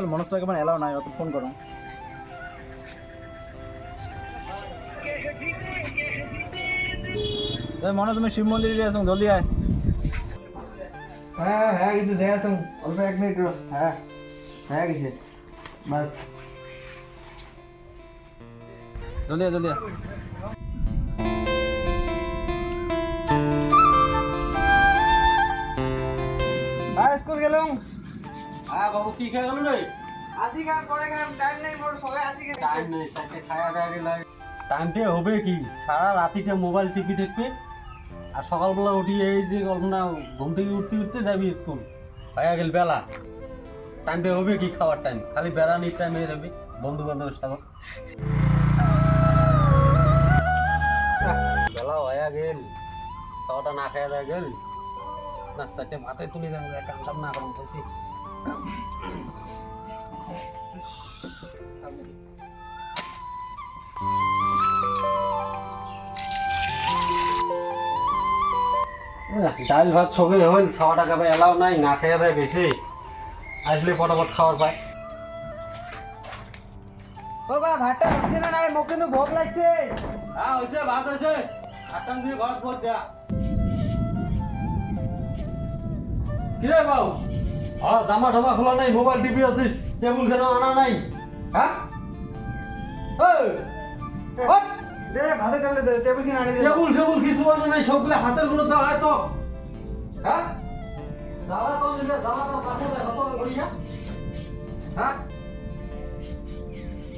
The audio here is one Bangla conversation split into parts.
এত বেলা হলে মনসটাকে মানে এলাও নাই অত ফোন করো। মনে তুমি শিব মন্দিরে আছো জলদি আয়। হ্যাঁ হ্যাঁ কিছু দেখা শুন অল্প এক মিনিট রো। হ্যাঁ হ্যাঁ কিছু বাস। জলদি আয় জলদি আয়। হ্যাঁ স্কুল গেলাম। হ্যাঁ বাবু কি খেয়ে গেল রে? আসি খান পরে খান টাইম নেই মোর সবাই আসি গেছে টাইম নেই চারটে খাওয়া দাওয়া টাইমটা হবে কি? সারা রাতিটা মোবাইল টিপি দেখবে আর সকালবেলা উঠি এই যে কল্পনা ঘুম থেকে উঠতে উঠতে যাবি স্কুল হয়ে গেল বেলা। টাইমটা হবে কি খাওয়ার টাইম খালি বেড়ানির টাইম হয়ে যাবে বন্ধু বান্ধবের সাথে। বেলা হয়ে গেল খাওয়াটা না খাওয়া দেওয়া গেল। না চারটে মাথায় তুলে যাব কাম টাম না করুন ডাল ভাত সবে হইল ছাওয়া টাকা পাই এলাও নাই না খেয়ে দেয় বেশি। আসলে ফটাফট খাওয়ার পায়। ও বা ভাতটা হচ্ছে না নাই মোক কিন্তু ভোগ লাগছে। হ্যাঁ হয়েছে ভাত হয়েছে। আটটান দিয়ে ঘর পৌঁছ যা। কিরে বাবু আর জামা ঠামা খোলা নাই মোবাইল টিভি আছিস? টেবিল কেন আনা নাই। হ্যাঁ? দে ভাতে ডালে দে টেবিল কিনে আনি দে। টেবুল ফেবুল কিছু আনা নাই সবগুলো হাতেরগুলো দাও তো হ্যাঁ? তো নিলে তো পাশে হ্যাঁ?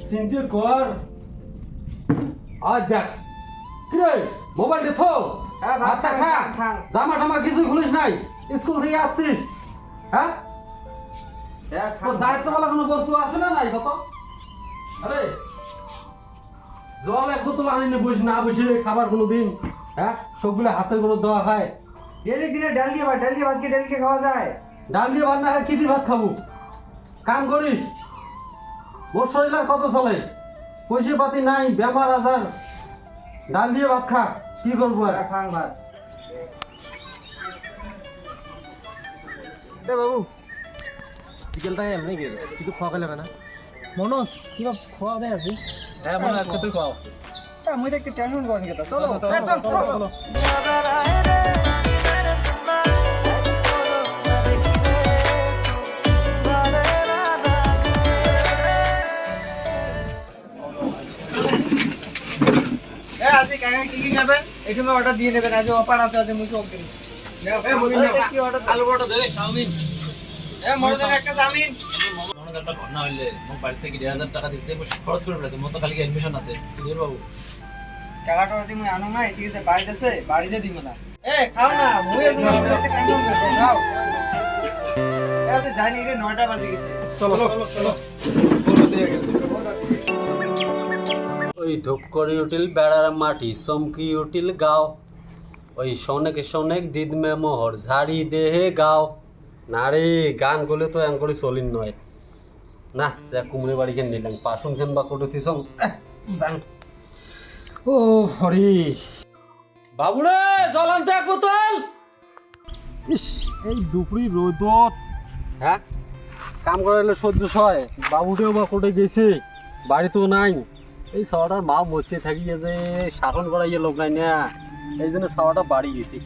চিন্তা কর। আজ দেখ। কিরে মোবাইল দে থো। হ্যাঁ, ভাতটা খা। জামা টামা কিছু খুলিস নাই। স্কুল থেকে আসছিস। হ্যাঁ? তোর দায়িত্ব কোনো বস্তু আছে না নাই কত আরে জল এক বোতল আনিনি বস না বসে খাবার কোনো দিন হ্যাঁ? সবগুলো হাতের করে দেওয়া খায় ডেলি দিনে ডাল দিয়ে ভাত ডাল দিয়ে ভাত কি ডাল দিয়ে খাওয়া যায়? ডাল দিয়ে ভাত না খায় কি দিয়ে ভাত খাব? কাম করিস? মোর শরীর আর কত চলে? পয়সা পাতি নাই বেমার আজার। ডাল দিয়ে ভাত খা কি করব আর? হ্যাঁ, খান ভাত। এ বাবু বিকেলটাই এমনি গেল কিছু খাওয়া গেলে না। মনোজ কিবা খোয়া দেয় আছি হ্যাঁ মনে আজকে তুই খাও হ্যাঁ মুই দেখতে টেনশন করেন কেতা চলো। চলো, হ্যাঁ, চলো, কাকা কি কি নেবেন এই সময় অর্ডার দিয়ে নেবেন। আজ অফার আছে আজ মুই নাও। কি অর্ডার আলু বড় দে চাউমিন বাড়িতে আছে বাড়িতে দিব না। এ খাও না মুই তোমার সাথে টেনশন খাও। এ জানি রে 9টা বাজে গেছে। চলো চলো চলো। ওই ধূপকড়ি উঠিল বেড়ার মাটি চমকি উঠিল গাও। ওই সনেক সনেক দিদমে মোহর ঝাড়ি দেহে গাও। না রে, গান করলে তো এম করে চলিন নয়। না, যা কুমড়ে বাড়ি কেন নিলাম পাশুন খেন বা কোটো থিসং যান। ও হরি। বাবুরে জল আনতে এক বোতল। ইস, এই দুপুরি রোদত হ্যাঁ? কাম করে এলে সহ্য সয় বাবুটাও বা কোটে গেছে, বাড়িতেও নাই। এই সাওয়াটার মা মরছে, থাকি গেছে শাসন করা ইয়ে লোক নাই না। এই জন্য সাওয়াটা বাড়ি গেছে।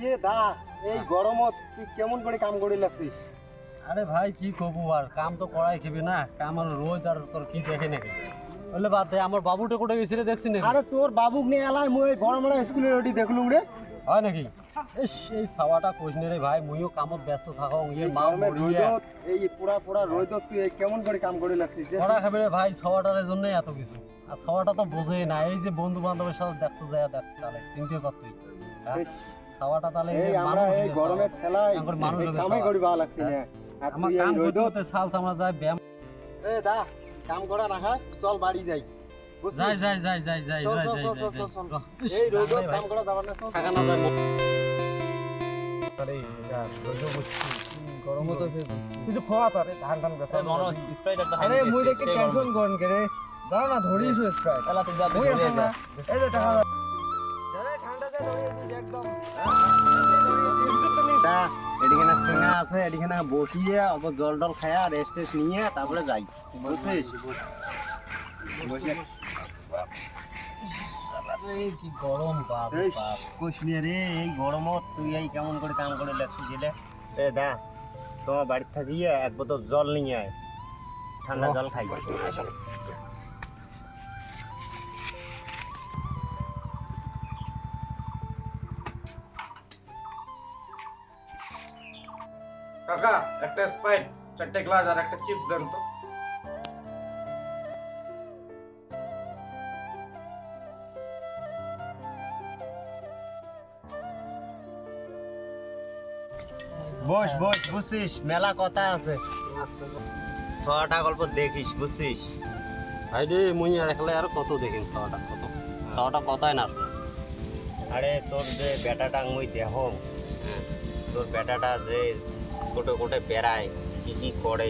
ইয়ে দা এই গরমত তুই কেমন করে কাম করে লাগছিস? আরে ভাই কি করব আর? কাম তো করাই খেবি না। কাম আর রোজ আর তোর কি দেখে নাকি বললে বাদ দে আমার বাবুটা কোটে গেছিল দেখছি নাকি? আরে তোর বাবুক নিয়ে এলাই মই গরমরা স্কুলে রেডি দেখলুম রে। হয় নাকি? ইস এই সাওয়াটা নে রে ভাই মুইও কামত ব্যস্ত থাকো ইয়ে মা মরিয়া। এই পুরা পুরা রোদত তুই এই কেমন করে কাম করে লাগছিস? করা খাবে রে ভাই সাওয়াটার জন্যই এত কিছু। আর সাওয়াটা তো বোঝে না এই যে বন্ধু বান্ধবের সাথে দেখতে যায় দেখ তাহলে চিন্তা কর তুই হ্যাঁ? তাহলে এই আমরা এই হয়ে গরমের ঠেলায় আমার মানুষ হবে কামই করি ভালো লাগছি না। আর আমার তুই কাম এই করতে সাল সামরা যায় ব্যায়াম এ দা কাম করা রাখা চল বাড়ি যাই। যাই যাই যাই যাই যাই যাই যাই এই রোদত ভাই, কাম করা যাবার না থাকা না যায়। আরে এটা রোদ মন। গরমও তো কিছু খাওয়া তো রে ধান ধান গেছে মনোজ স্প্রাইট একটা আরে মুই দেখতে টেনশন করেন কে রে? যাও না ধরিস স্প্রাইট। খেলা তুই যা না এই যে টাকা এদিকে সিঙ্গা আছে এদিকে বসিয়ে অব জল টল খায়া রেস্ট টেস্ট নিয়ে তারপরে যাই। বুঝছিস? কি গরম বাপ রে এই বাপ। কইস নে রে এই গরমত তুই এই কেমন করে কাম করে লাগছিস জেলে এ দা তোমার বাড়ি থাকিয়ে এক বোতল জল নিয়ে আয়। ঠান্ডা জল খাই। কাকা একটা স্পাইট চারটে গ্লাস আর একটা চিপস দেন তো। বস বস বুঝছিস মেলা কথা আছে। ছটা গল্প দেখিস বুঝছিস? ভাই রে মুই আর একলা আর কত দেখিন ছটা কত? ছটা কথাই না। আরে তোর যে বেটাটা মুই দেহ তোর বেটাটা যে কোটে কোটে বেড়ায় কি কি করে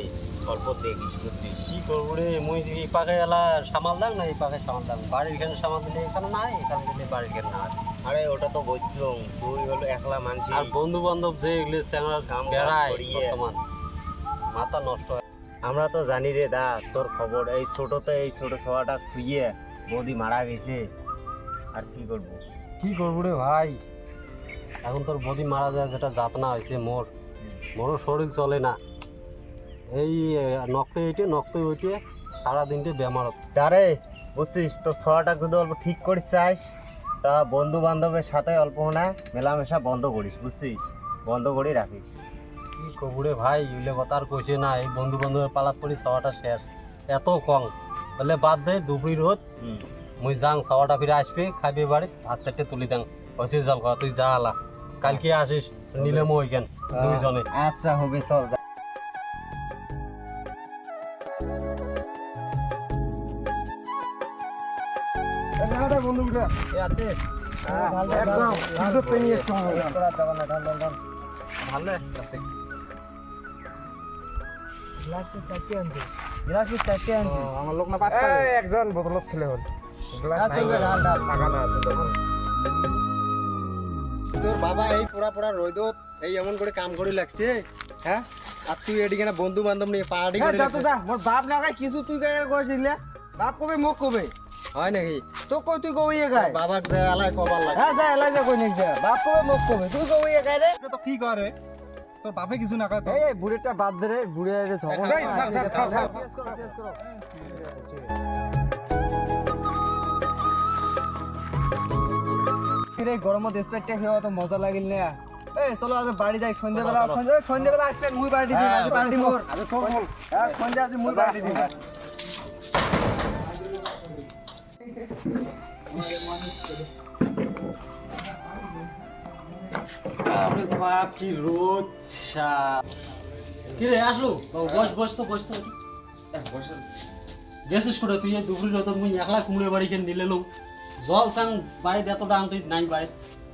অল্প দেখিস বুঝছিস? কি করব রে? মুই এই পাকে এলা সামাল দাম না এই পাকে সামাল দাম? বাড়ির এখানে সামাল দিলে এখানে নাই এখানে দিলে বাড়ির এখানে নাই। আরে ওটা তো তুই হলো একলা মানছি। আর বন্ধু বান্ধব যে এগুলো বেড়ায় বর্তমান মাথা নষ্ট হয়। আমরা তো জানি রে দা তোর খবর এই ছোটতে এই ছোট ছোয়াটা খুইয়ে বৌদি মারা গেছে। আর কি করব? কি করব রে ভাই? এখন তোর বডি মারা যায় যেটা যাতনা হয়েছে মোর। মোরও শরীর চলে না। এই নক্তে এইটে নক্তে ওইটে সারাদিনটে বেমার তারে বুঝছিস তোর ছোয়াটা যদি অল্প ঠিক করিস চাস তা বন্ধু বান্ধবের সাথে অল্প না মেলামেশা বন্ধ করিস বুঝছিস? বন্ধ করে রাখিস। কি করব রে ভাই ইউলে কথা আর কইছে না এই বন্ধু বান্ধবের পালাত পরি খাওয়াটা শেষ। এত কম। বলে বাদ দে দুপুরি রোদ মুই যাং খাওয়াটা ফিরে আসবি খাবি বাড়ি ভাত চারটে তুলি দাং। হয়েছে জল তুই যা আলা। কালকে আসিস নিলে মই ওইখান। দুইজনে। আচ্ছা হবে চল একজন বোতলত ছেলে হল। তোর বাবা এই পোড়া পোড়া রোদত এই এমন করে কাম করে লাগছে হ্যাঁ? আর তুই এদিকে না বন্ধু বান্ধব নিয়ে পার্টি হ্যাঁ করে যা তো যা মোর বাপ না খায় কিছু তুই গায়ে কইছিস বাপ কবে মুখ কবে? হয় নাকি? তো কই তুই কই গায়? বাবাক যে আলাই কবার লাগে। হ্যাঁ যা এলাই যা কই নিক যা। বাপ কবে মুখ কবে? তুই কই গায় রে? তো কি করে? তোর বাপে কিছু না কয় তো। এই বুড়েটা বাদ দে রে বুড়ে রে করো চেস করো। রে গরমত স্প্রাইটটা খেয়ে তো মজা লাগিল না। এই চলো আজ বাড়ি যাই সন্ধ্যাবেলা সন্ধ্যাবেলা আসবে মুই বাড়ি দিই আজ পার্টি মোর সন্ধ্যা আজ মুই বাড়ি দিই বাপ কি রোদ কি রে আসলো? বস বস তো বস তো। গেছিস করে তুই এই দুপুরি রোদ মুই একলা কুমড়ে বাড়ি কেন নিলে লো জল সাং বাড়িতে এতটা আনতে নাই বাড়ি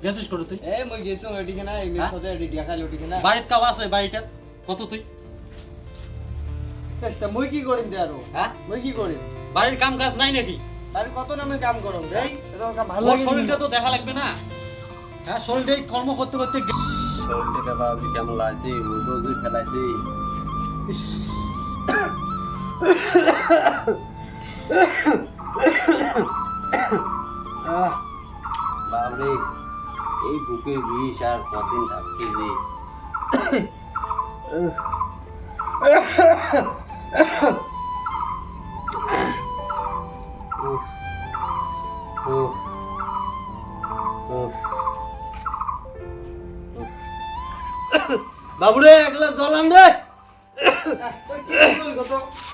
গেছিস করে তুই? এই মই গেছো এদিকে না এমনি হ্যাঁ? সাথে এদি দেখালি ওদিকে না বাড়িতে কাউ আছে বাড়িটা কত তুই? চেষ্টা মই কি করিম দে আর হ্যাঁ মই কি করিম বাড়ির কাম কাজ নাই নাকি? আর কত নামে কাম করম রে এত কাম ভালো লাগে শরীরটা তো দেখা লাগবে না। হ্যাঁ শরীরটাই কর্ম করতে করতে শরীরটা বাবা কেমন লাগছে মুডও রোদ ফেলাইছে বাবরে এই বুকের বিষ আর কদিন উফ, উফ। বাবুরে এক গ্লাস জল আন রে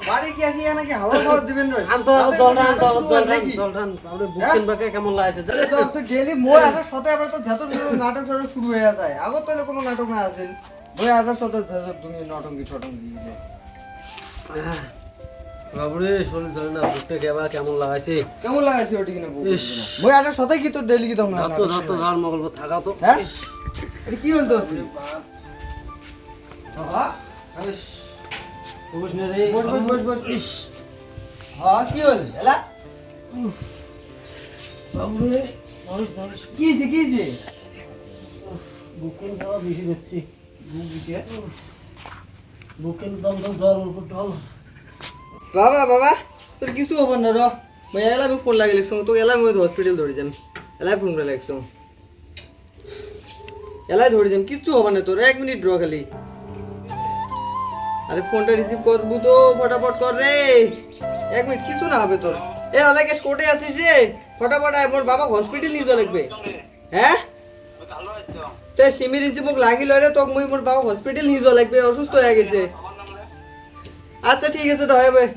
বাড়ি কি আসি নাকি হাওয়া খাওয়া দিবেন রে আন তো জল রান তো জল রান জল রান। বাবুরে বুকেন বাকে কেমন লাগছে আরে তো গেলি মোর আসার সাথে আবার তো যত নাটক শুরু হয়ে যায়। আগত তো কোনো নাটক না আসেন বই আসার সাথে যত তুমি নটঙ্গি ছটঙ্গি দিলে। বাবুরে শরীর চলে না বুকটা কেবা কেমন লাগাইছে? কেমন লাগাইছে ওটি কিনা ইস। বই আসার সাথে কি তো ডেলি কি তোমরা ধর তো ধর তো মগল থাকা তো। হ্যাঁ? কি হল তো হ্যাঁ ইস, না রে বস বস বস বস ইস। হ্যাঁ কি হল? এলা? বাবুরে কি হয়েছে কি হয়েছে বুকেন খাওয়া বেশি দেখছি বুক বেশি বুকেন দম দম জল অল্প টল। বাবা বাবা তোর কিছু হবার না র। মই এলা ফোন লাগি লিখছো তোকে এলা মই হসপিটাল ধরে যাম। এলাই ফোন করে লাগছো এলাই ধরে যাম কিচ্ছু হবার না তোর এক মিনিট র খালি। আরে ফোনটা রিসিভ করব তো, ফটাফট কর রে। এক মিনিট কিছু না হবে তোর? এ অলাকেশ কোর্টে আছিস রে। ফটাফট আয়, মোর বাবা হসপিটাল নিয়ে যাওয়া লাগবে। হ্যাঁ? তে সিমির ইঞ্চি মুখ লাগিল রে, তোকে মুই মোর বাবা হসপিটাল নিয়ে যাওয়া লাগবে, অসুস্থ হয়ে গেছে। আচ্ছা ঠিক আছে, তাহলে ভাই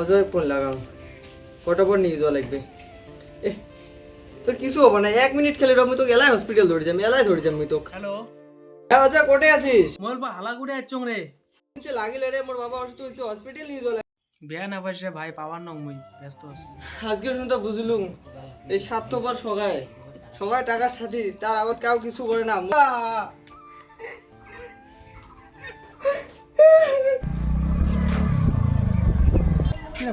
অজয় ফোন লাগাও। ফটাফট নিয়ে যাওয়া লাগবে। এ, তোর কিছু হব না, এক মিনিট খেলে রকম তোকে এলাই হসপিটাল ধরে যাম, এলাই ধরে মুই তোকে। হ্যালো অজয় কোটে আছিস? মোর বা হালাগুড়ি আচ্ছং রে? কিছু লাগিল রে মোর বাবা অসুস্থ হয়েছে হসপিটাল নিয়ে যাওয়া লাগবে না পাইছে ভাই পাওয়ার নং মুই ব্যস্ত আছি। আজকে শুনতে বুঝলুম এই স্বার্থপর সগায় সগায় টাকার সাথে তার আগত কাউ কিছু করে না।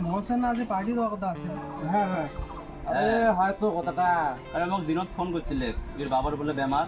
মহসেন আজি পার্টি দেওয়ার কথা আছে? হ্যাঁ হ্যাঁ। আরে হয়তো কথাটা। আরে মোক দিনত ফোন করছিলে তোর বাবার বলে বেমার।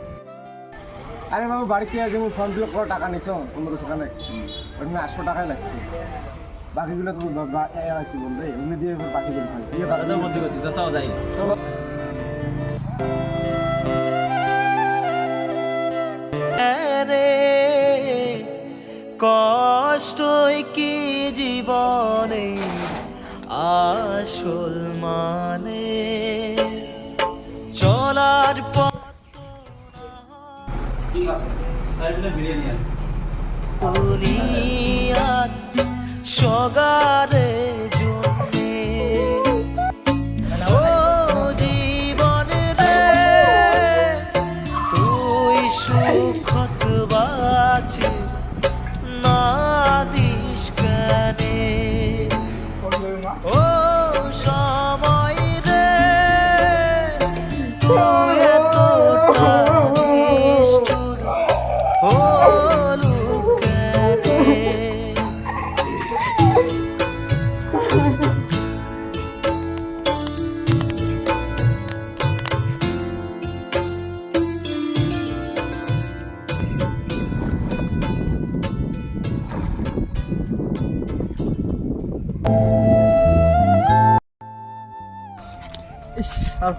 আরে বাবু বাড়িতে আজ আমি ফর্ম ফিল করা টাকা নিছ? পনেরো সেখানে ওখানে আটশো টাকাই লাগছে। বাকিগুলো তো আছে বলবে এমনি দিয়ে এবার বাকি দিন হয় দিয়ে কথা মধ্যে করছি সব যাই। কষ্টই কি জীবনে আসল মানে? চলার পথ বিরিয়ানি সগারে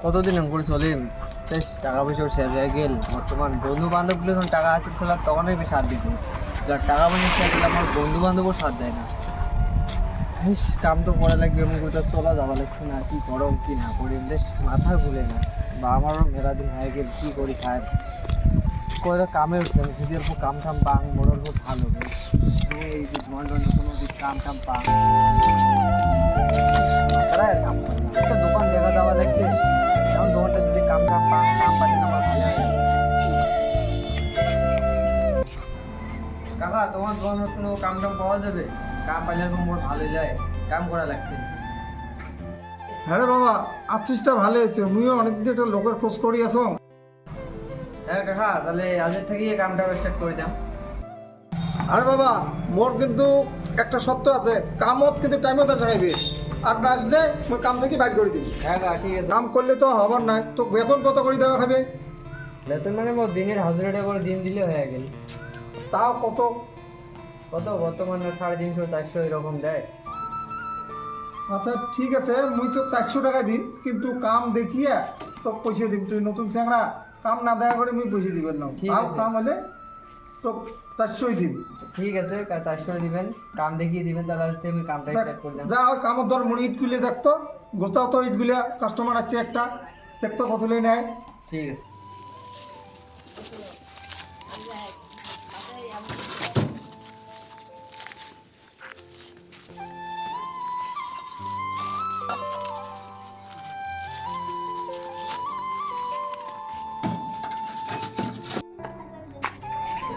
কতদিন এম করে চলিম বেশ টাকা পয়সা শেষ হয়ে গেল। বর্তমান বন্ধু বান্ধবগুলো যখন টাকা হাতে ছিল তখনই আমি সাথ দিত যার টাকা পয়সা শেষ গেলে আমার বন্ধু বান্ধবও সাথ দেয় না। ইস, কাম তো করা লাগবে এমন করে চলা যাওয়া লাগছে না কি করম কি না করি? বেশ মাথা ঘুরে না। বা আমারও মেলা দিন হয়ে গেল কি করি খায় করে কামে উঠছে না যদি অল্প কাম টাম পাং বড় অল্প ভালো। বেশ এই যে ধোঁয়া ধোঁয়া কোনো কাম টাম পাং করে দোকান দেখা যাওয়া দোকানটা যদি কাম টাম কাম পাই না আমার ভালো কাকা তোমার দোকানের কোনো কাম টাম পাওয়া যাবে? কাম পাইলে মোর ভালো যায় কাম করা লাগছে। হ্যাঁ রে বাবা আছিস তা ভালো হয়েছে মুইও অনেকদিন একটা লোকের খোঁজ করি আসো হ্যাঁ কাকা তাহলে আজের থেকেই কামটা স্টার্ট করে দাম আরে বাবা মোর কিন্তু একটা সত্য আছে। কামত কিন্তু টাইমত আছে খাইবি আর না আসলে মই কাম থেকে বাইর করে দিবি। হ্যাঁ কাকা ঠিক আছে। কাম করলে তো হবার নাই তো বেতন কত করে দেওয়া খাবে বেতন মানে মোর দিনের হাজার টাকা করে দিন দিলে হয়ে গেল। তাও কত? কত? বর্তমানে সাড়ে তিনশো চারশো এরকম দেয়। আচ্ছা ঠিক আছে মুই তো চারশো টাকা দিন কিন্তু কাম দেখিয়া তো পয়সা দিবি তুই নতুন চ্যাংরা কাম না দেয়া করে মুই পয়সা দিবেন না। কাম হলে তো চারশোই দিব ঠিক আছে চারশোই চারশো দিবেন। কাম দেখিয়ে দিবেন দাদা আমি কামটা স্টার্ট করে যা ওই কামত ধর মুড়ি গুলিয়ে দেখতো গোস্তাও তো ইট গুলিয়া কাস্টমার আছে একটা। দেখতো কত নেয়। ঠিক আছে।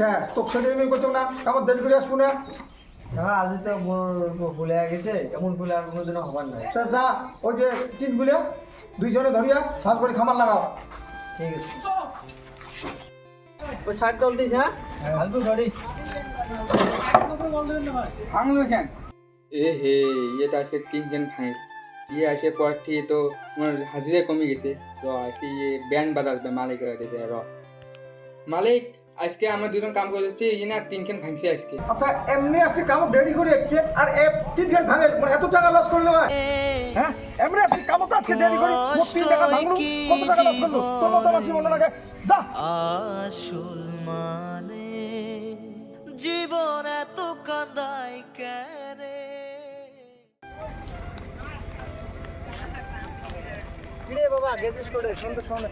হ্যাঁ সাথে আমি করছ না আমার দেরি করে আসব না। কাকা আজ তো ভুলে গেছে এমন ভুলে আর কোনোদিনও হবার নাই। তা যা ওই যে টিনগুলো দুইজনে ধরিয়া হাত করে খামার লাগাও। ঠিক আছে। ওই শার্ট দল দিস হ্যাঁ? ফালতু গাড়ি ভাঙলো কেন? এ হে ইয়ে তো আজকে তিন জন ফাইল ইয়ে আসে পর থেকে তো আমার হাজিরা কমে গেছে। তো আজকে ইয়ে ব্যান্ড বাজাবে মালিক র। মালিক আজকে আমরা দুজন কাম করে যাচ্ছি ইয়ে না তিনখান ভাঙছে আজকে। আচ্ছা এমনি আজকে কাম দেরি করে যাচ্ছে আর এ তিন ঘণ্টা ভাঙে মানে এত টাকা লস করল ভাই হ্যাঁ এমনি আজকে কামক আজকে দেরি করে মোট তিন টাকা ভাঙলো কত টাকা লস করল? তোর মতো আমার জীবন লাগে। যা। আসল মানে জীবন এত কান্দাই কেনে কিরে বাবা গেছিস করে শুনতে শোন।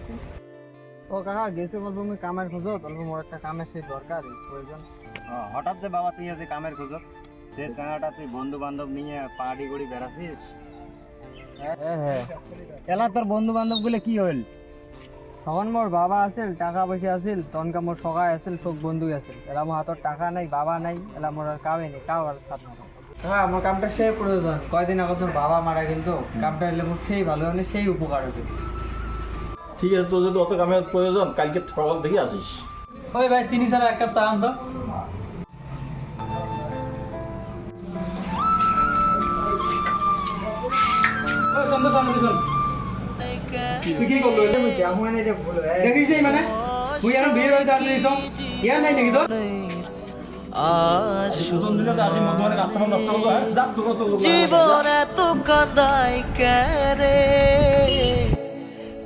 ও কাকা গেছে অল্প আমি কামের খোঁজো অল্প মোর একটা কামের সেই দরকার প্রয়োজন। হ্যাঁ, হঠাৎ যে বাবা তুই যে কামের খুঁজো সে চাঙাটা তুই বন্ধু বান্ধব নিয়ে পাহাড়ি গড়ি বেড়াছিস হ্যাঁ হ্যাঁ এলা তোর বন্ধু বান্ধবগুলো কি হইল? তখন মোর বাবা আছিল টাকা পয়সা আছিল তখনকার মোর সগাই আছিল সব বন্ধু আছিল। এলা মোর হাতত টাকা নাই বাবা নাই এলা মোর আর কামে নেই কাউ আর সাথ না হ্যাঁ আমার কামটা সেই প্রয়োজন। কয়দিন আগত মোর বাবা মারা গেল তো কামটা এলে মোর সেই ভালো মানে সেই উপকার হবে ঠিক আছে তোর যদি অত কামের প্রয়োজন কালকে সকাল থেকে আসিস। ওই ভাই চিনি ছাড়া এক কাপ চা আন তো। আনন্দ শোন তুই কি করল?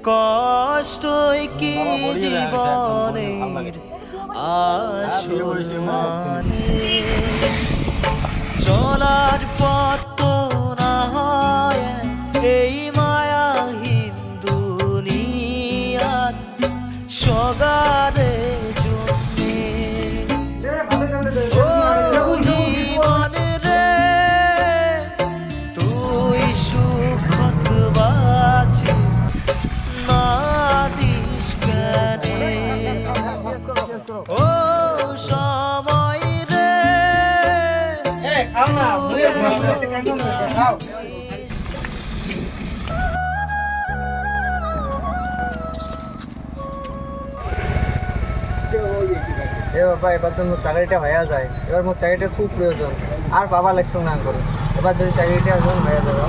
কষ্টই কি জীবনের আসল মানে। চলার পথ না হয় এই এ বাবা এবার তো চাকরিটা হয়ে যায়। এবার মোর চাকরিটা খুব প্রয়োজন। আর বাবা লাগছে না করে। এবার যদি চাকরিটা এখন হয়ে যাবে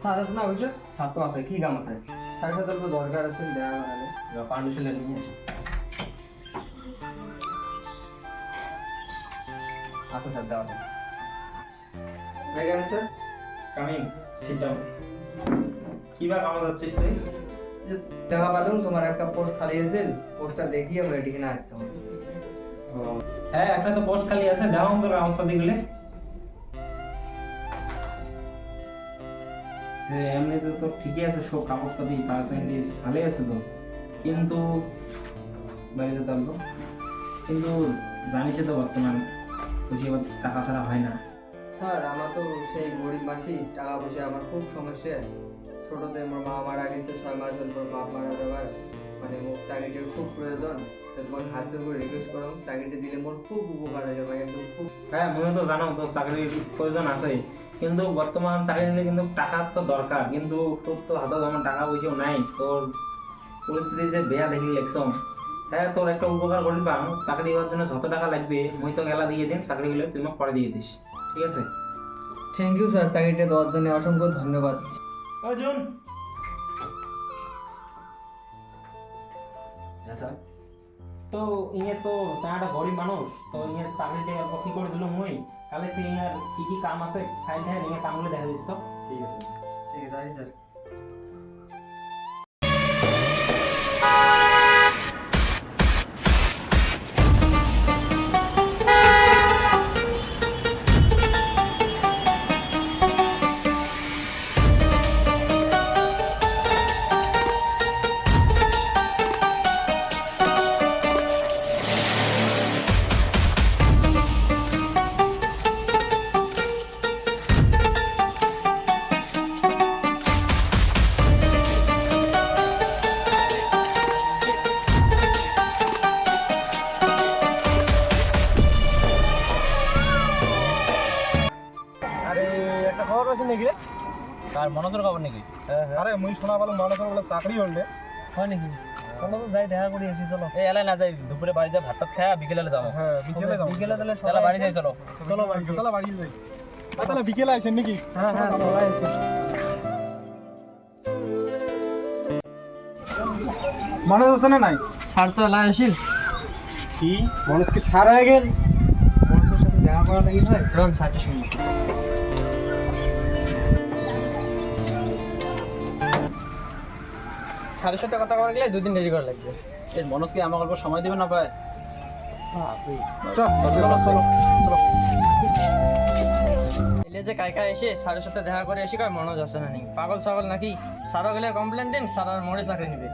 স্যার আছে না অবশ্য ছাত্র আছে কি কাম আছে? স্যার সাথে দরকার আছে মানে পারমিশন নিয়ে আচ্ছা স্যার যাওয়া দেখেন স্যার কামিং সিট ডাউন কি বা কামে যাচ্ছিস তুই? দেখা পেলাম তোমার একটা পোস্ট খালি আছে পোস্টটা দেখিয়ে আমি এদিকে না আসছি হ্যাঁ একটা তো পোস্ট খালি আছে দাও তোর অবস্থা দেখলে। হ্যাঁ এমনিতে তো ঠিকই আছে সব কাগজপাতি পার্সেন্টেজ ভালোই আছে তো। কিন্তু বাইরে পারব কিন্তু জানিসই তো বর্তমান। এবার টাকা ছাড়া হয় না। স্যার আমার তো সেই গরিব মাছি টাকা পয়সা আমার খুব সমস্যা। ছোটতে আমার মা মারা গেছে ছয় মাস হল মা মারা যাবার। মানে মোর চাকরিটির খুব প্রয়োজন। তো তোমার হাত ধরে করে রিকোয়েস্ট করো চাকরিটি দিলে মোর খুব উপকার হয়ে যাবে একদম খুব। হ্যাঁ মনে তো জানো তো চাকরির প্রয়োজন আছে। কিন্তু বর্তমান চাকরি নিলে কিন্তু টাকার তো দরকার। কিন্তু তোর তো হাতে যেমন টাকা পয়সাও নাই। তোর পরিস্থিতি যে বেয়া দেখি লেখছো হ্যাঁ তোর একটা উপকার করি পাম চাকরি হওয়ার জন্য যত টাকা লাগবে মুই তো গেলা দিয়ে দিন চাকরি হলে তুই মোক পরে দিয়ে দিস। ঠিক আছে? থ্যাংক ইউ স্যার চাকরিটা দেওয়ার জন্য অসংখ্য ধন্যবাদ। অর্জুন! স্যার তো ইয়ে তো চাটা গরিব মানুষ তো ইয়ে চাকরিটা অল্প কি করে দিল মুই? তাহলে তুই আর কি কি কাম আছে? ফাইল থাকে নিয়ে কামগুলো দেখা দিস তো। ঠিক আছে। ঠিক আছে স্যার মানুষের বলে হয় নাকি? চলো তো যাই দেখা করি এসি চলো। এই এলাই না যাই দুপুরে বাড়ি যা ভাত টাত খায় বিকেলে যাব হ্যাঁ বিকেলে যাব বিকেলে তাহলে তাহলে সবাই বাড়ি যাই চলো। চলো বাড়ি চলো বাড়ি যাই তাহলে বিকেলে আসেন নাকি? হ্যাঁ হ্যাঁ সবাই মানুষ আছে না নাই? স্যার তো এলাই আসিল কি? মানুষ কি সার হয়ে গেল? মানুষের সাথে দেখা করা নাকি হয় রন স্যারটা শুনি। স্যারের সাথে কথা বলা গেলে দুদিন দেরি করা লাগবে। এই মনোজকে আমার অল্প সময় দিবে না ভাই? চলো চলো চলো এলে যে কাইকা এসে স্যারের সাথে দেখা করে এসে কয় মনোজ আসে না পাগল ছাগল নাকি? সারা গেলে কমপ্লেন দিন সারার মোড়ে চাকরি নিবে।